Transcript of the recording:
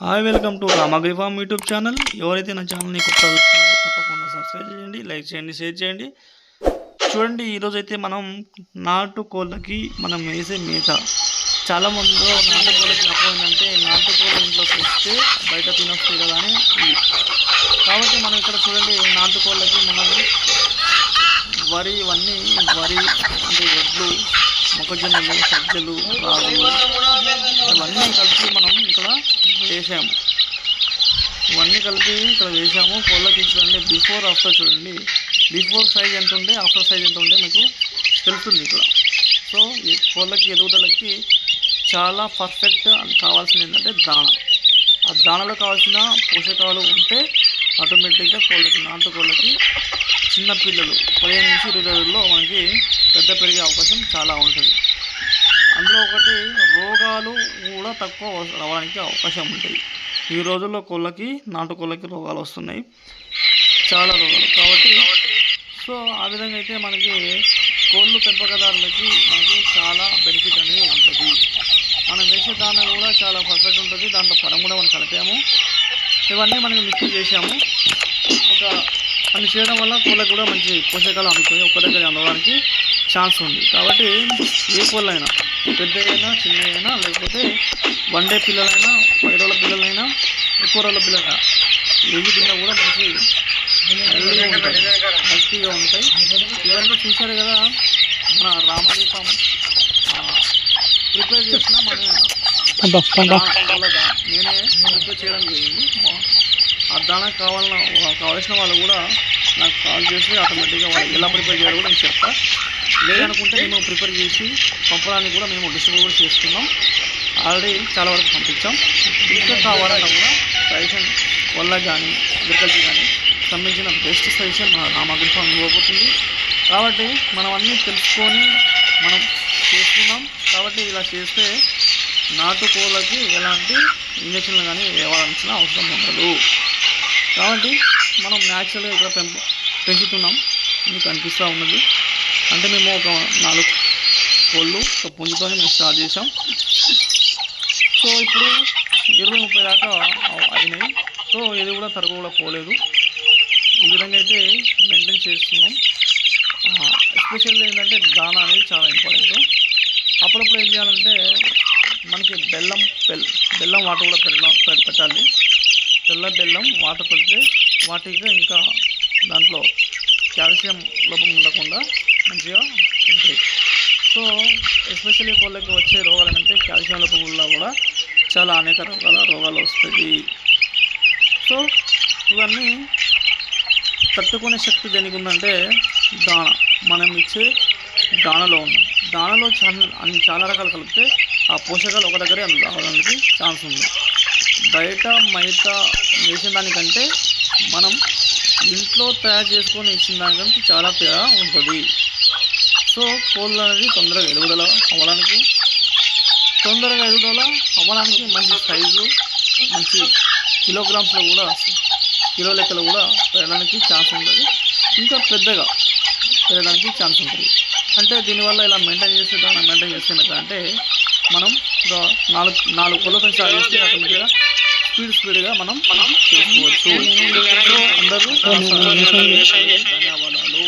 Hi welcome to Ramagiri farm YouTube channel ఎవరైతే నా ఛానల్ని కొత్త తప్పకుండా సబ్స్క్రైబ్ చేయండి లైక్ చేయండి షేర్ చేయండి. చూడండి ఈరోజు అయితే మనం నాటుకోళ్ళకి మనం వేసే మేత. చాలా మంది నాటుకోళ్ళకి కోళ్ళకి నాటుకోళ్ళ ఇంట్లో చూస్తే బయట తినొస్తాయి కదా అని కాబట్టి మనం ఇక్కడ చూడండి నాటు కోళ్ళకి మనం వరి ఇవన్నీ వరి అంటే వడ్లు మొక్కజొన్నలు సజ్జలు రాగులు ఇవన్నీ కలిపి మనం ఇక్కడ వేసాము. ఇవన్నీ కలిపి ఇక్కడ వేసాము. కోళ్ళకి చూడండి బిఫోర్ ఆఫ్టర్ చూడండి. బిఫోర్ సైజ్ ఎంత ఉండే ఆఫ్టర్ సైజ్ ఎంత ఉండే మీకు తెలుస్తుంది ఇక్కడ. సో కోళ్ళకి ఎదుగుదలకి చాలా పర్ఫెక్ట్ కావాల్సింది ఏంటంటే దాణ. ఆ దాణలో కావాల్సిన పోషకాలు ఉంటే ఆటోమేటిక్గా కోళ్ళకి నాటు కోళ్ళకి చిన్న పిల్లలు పదిహేను నుంచి ఇరవై రోజుల్లో మనకి పెద్ద పెరిగే అవకాశం చాలా ఉంటుంది. అందులో ఒకటి రోగాలు కూడా తక్కువ రావడానికి అవకాశం ఉంటాయి. ఈ రోజుల్లో కోళ్ళకి నాటు కోళ్ళకి రోగాలు వస్తున్నాయి. చాలా రోగాలు. కాబట్టి సో ఆ విధంగా అయితే మనకి కోళ్ళు పెంపకదారులకి మనకి చాలా బెనిఫిట్ అనేది ఉంటుంది. మనం వేసే దాన కూడా చాలా పర్ఫెక్ట్ ఉంటుంది. దాంట్లో పరం కూడా మనం కలిపాము. ఇవన్నీ మనం మిక్స్ చేసాము ఒక అన్ని చేయడం వల్ల కోళ్ళకి కూడా మంచి పోషకాలు అందుతాయి. ఒక్క దగ్గర అందడానికి ఛాన్స్ ఉంది. కాబట్టి ఏ కోళ్ళైనా పెద్ద అయినా చిన్న అయినా లేకపోతే వన్ డే పిల్లలైనా పది రోజుల పిల్లలైనా ఎక్కువ రోజుల పిల్లలైనా ఏది తిన్నా కూడా మంచి హెల్దీగా ఉంటాయి. హెల్తీగా ఉంటాయి. ఇవన్నీ చూశారు కదా మన రామదీపం. ప్రిపేర్ చేసిన మన. నేనే ప్రిపేర్ చేయడం జరిగింది. ఆ దానికి కావాలన్న కావాల్సిన వాళ్ళు కూడా నాకు కాల్ చేసి ఆటోమేటిక్గా వాళ్ళు ఎలా ప్రిపేర్ చేయాలో కూడా నేను చెప్తా. లేదనుకుంటే మేము ప్రిపేర్ చేసి పంపడానికి కూడా మేము డిస్ట్రిబ్యూట్ కూడా చేస్తున్నాం. ఆల్రెడీ చాలా వరకు పంపించాం. ఇంకా కావాలన్నా కూడా సజెషన్ వల్ల కానీ అగ్రికల్చర్ కానీ సంబంధించిన బెస్ట్ సజెషన్ మన రామగ్రి ఫామ్ ఇవ్వబోతుంది. కాబట్టి మనం అన్నీ తెలుసుకొని మనం చేస్తున్నాం. కాబట్టి ఇలా చేస్తే నాటు కోళ్ళకి ఎలాంటి ఇంజక్షన్లు కానీ ఇవ్వాల్సిన అవసరం ఉండదు. కాబట్టి మనం న్యాచురల్గా ఇక్కడ పెంప పెంచుతున్నాం. మీకు అనిపిస్తూ ఉన్నది. అంటే మేము ఒక నాలుగు కోళ్ళు ఒక పుంజుతోనే మేము స్టార్ట్ చేసాం సో ఇప్పుడు ఇరవై ముప్పై దాకా అయినాయి. సో ఇది కూడా తరుగు కూడా పోలేదు. ఈ విధంగా అయితే మెయింటైన్ చేస్తున్నాం. ఎస్పెషల్లీ ఏంటంటే దానా అనేది చాలా ఇంపార్టెంట్. అప్పుడప్పుడు ఏం చేయాలంటే మనకి బెల్లం బెల్లం వాటర్ కూడా పెట్టడం పెట్టాలి. తెల్ల బెల్లం వాటర్ పెడితే వాటికి ఇంకా దాంట్లో కాల్షియం లోపం ఉండకుండా మంచిగా ఉంటాయి. సో ఎస్పెషల్లీ కోళ్ళకి వచ్చే రోగాలు అంటే కాల్షియం లోపం వల్ల కూడా చాలా అనేక రకాల రోగాలు వస్తాయి. సో ఇవన్నీ తట్టుకునే శక్తి దేనికి ఉందంటే దాణ మనం ఇచ్చే దాణలో ఉంది. దాణలో చాలా అన్ని చాలా రకాలు కలిపితే ఆ పోషకాలు ఒక దగ్గరే రావడానికి ఛాన్స్ ఉంది. బయట మైత వేసిన దానికంటే మనం ఇంట్లో తయారు చేసుకొని ఇచ్చిన దానికంటే చాలా తేడా ఉంటుంది. సో కోళ్ళు అనేది తొందరగా ఎదుగుదల అవ్వడానికి తొందరగా ఎదుగుదల అవ్వడానికి మంచి సైజు మంచి కిలోగ్రామ్స్లో కూడా కిలో లెక్కలు కూడా పెరగడానికి ఛాన్స్ ఉంటుంది. ఇంకా పెద్దగా పెరగడానికి ఛాన్స్ ఉంటుంది. అంటే దీనివల్ల ఇలా మెయింటైన్ చేస్తే దాన్ని మెయింటైన్ చేస్తే అంటే మనం నాలుగు నాలుగు కొలతలు స్టార్ట్ చేస్తే ఆటోమేటిక్గా స్పీడ్ స్పీడ్గా మనం మనం చేసుకోవచ్చు. అందరూ ధన్యవాదాలు.